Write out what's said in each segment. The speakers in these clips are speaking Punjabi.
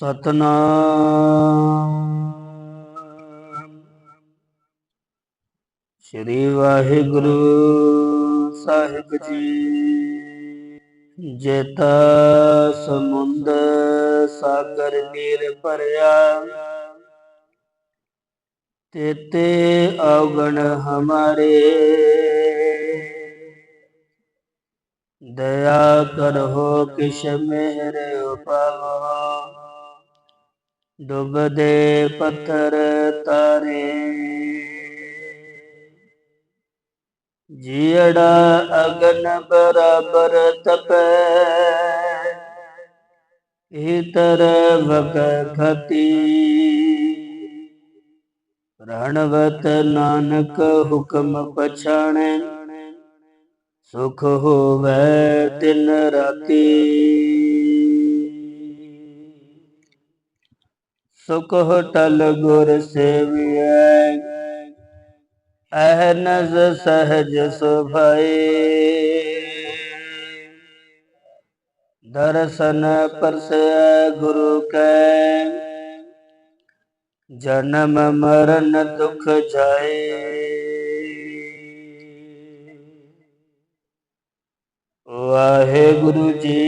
ਸਤਨਾਮ। ਸ੍ਰੀ ਵਾਹਿਗੁਰੂ ਸਾਹਿਬ ਜੀ, ਜੇਤਾ ਸਮੁੰਦ ਸਾਗਰ ਨੀਰ ਭਰਿਆ, ਤੇਤੇ ਔਗਣ ਹਮਾਰੇ। ਦਇਆ ਕਰੋ ਕਿਛ ਮਿਹਰ ਉਪਾਵੋ ਡੁੱਬਦੇ ਪੱਥਰ ਤਾਰੇ। ਜੀੜਾ ਅਗਨ ਬਰਾਬਰ ਤਪੈ ਇਤਰ ਵਕ ਖਤੀ। ਪ੍ਰਣਵਤ ਨਾਨਕ ਹੁਕਮ ਪਛਾਣੈ, ਸੁਖ ਹੋਵੇ ਤਿਨ ਰਾਤੀ। सुख तल गुर सेविय सहज सुभय दर्शन परस गुरु के। जन्म मरण दुख जाए। वाहे गुरु जी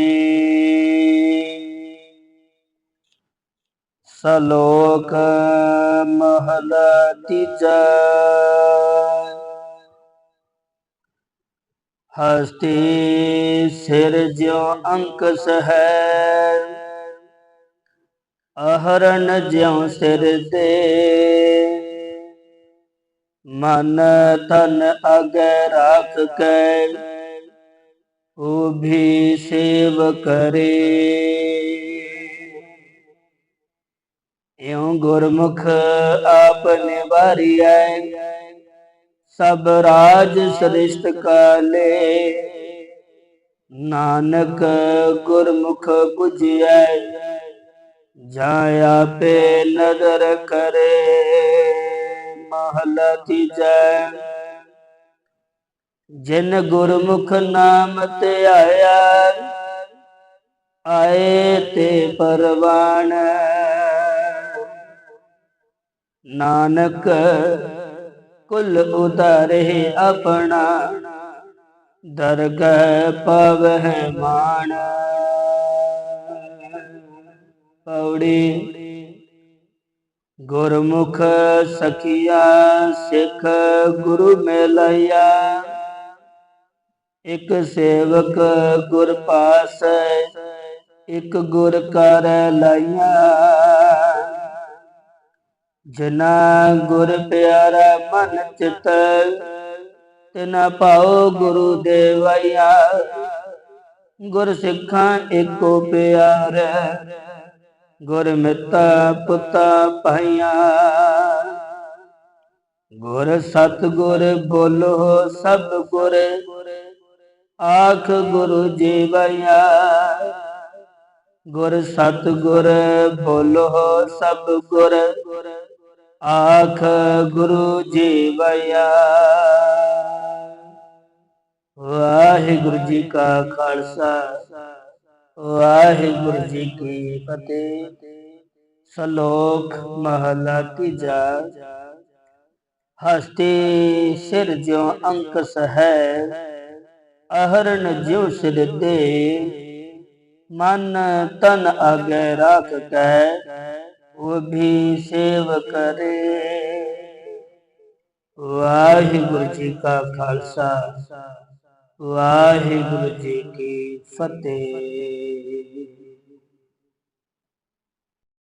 ਸਲੋਕ ਮਹਲਾ ਤੀਜਾ ਹਸਤੀ ਸਿਰ ਜਿਉ ਅੰਕਸ ਹੈ। ਅਹਰਨ ਜਿਉ ਸਿਰ ਦੇ ਮਨ ਤਨ ਅਗੈ ਰੱਖ ਕੈ। ਉਹ ਵੀ ਸੇਵ ਕਰੇ। ਇਉ ਗੁਰਮੁਖ ਆਪ ਨਿਵਾਰੀਐ ਸਭ ਰਾਜ ਸ੍ਰਿਸ਼ਟ ਕਾਲੇ। ਨਾਨਕ ਗੁਰਮੁਖ 부ਜਿਐ ਜਾਂ ਆਪੇ ਨਦਰ ਕਰੇ। ਮਹਲਾ ਤੀਜੈ। ਜਿਨ ਗੁਰਮੁਖ ਨਾਮ ਧਿਆਇਆ ਆਏ ਤੇ ਪਰਵਾਨ ਨਾਨਕ, ਕੁਲ ਉਤਾਰੇ ਆਪਣਾ, ਦਰਗਹ ਪਵਹਿ ਮਾਨ। ਪੌੜੀ ਗੁਰਮੁਖ ਸਖੀਆ, ਸਿੱਖ ਗੁਰੂ ਮਿਲਇਆ ਇਕ ਸੇਵਕ ਗੁਰ ਪਾਸ, ਇਕ ਗੁਰ ਕਰ ਲਾਇਆ ਜਨਾ ਗੁਰ ਪਿਆਰਾ ਮਨ ਚਿਤ, ਤਿਨਾ ਪਾਓ ਗੁਰੂ ਦੇਵਇਆ। ਗੁਰ ਸਿੱਖਾਂ ਏਕੋ ਪਿਆਰ, ਗੁਰ ਮਿੱਤਾ ਪੁੱਤਾ ਭਾਈਆਂ ਗੁਰ ਸਤ ਗੁਰ ਬੋਲੋ ਸਭ ਗੁਰ, ਆਖ ਗੁਰੂ ਜੀਵਇਆ। ਗੁਰ ਸਤ ਗੁਰ ਬੋਲੋ ਸਭ ਗੁਰ ਆਖ ਗੁਰੂ ਜੀਵਇਆ ਵਾਹਿਗੁਰੂ ਜੀ ਕਾ ਖਾਲਸਾ, ਵਾਹਿਗੁਰੂ ਜੀ ਕੀ ਫਤਿਹ। ਸ਼ਲੋਕ ਮਹਲਾ ਤੀਜਾ। ਹਸਤੀ ਸਿਰ ਜਿਉ ਅੰਕਸ ਹੈ, ਅਹਰਨ ਜਿਉ ਸਿਰ ਦੇ ਮਨ ਤਨ ਅਗੇ ਰਾਖ ਕੈ ਉਹ ਵੀ ਸੇਵ ਕਰੇ। ਵਾਹਿਗੁਰੂ ਜੀ ਕਾ ਖਾਲਸਾ ਵਾਹਿਗੁਰੂ ਜੀ ਕੀ ਫਤਿਹ।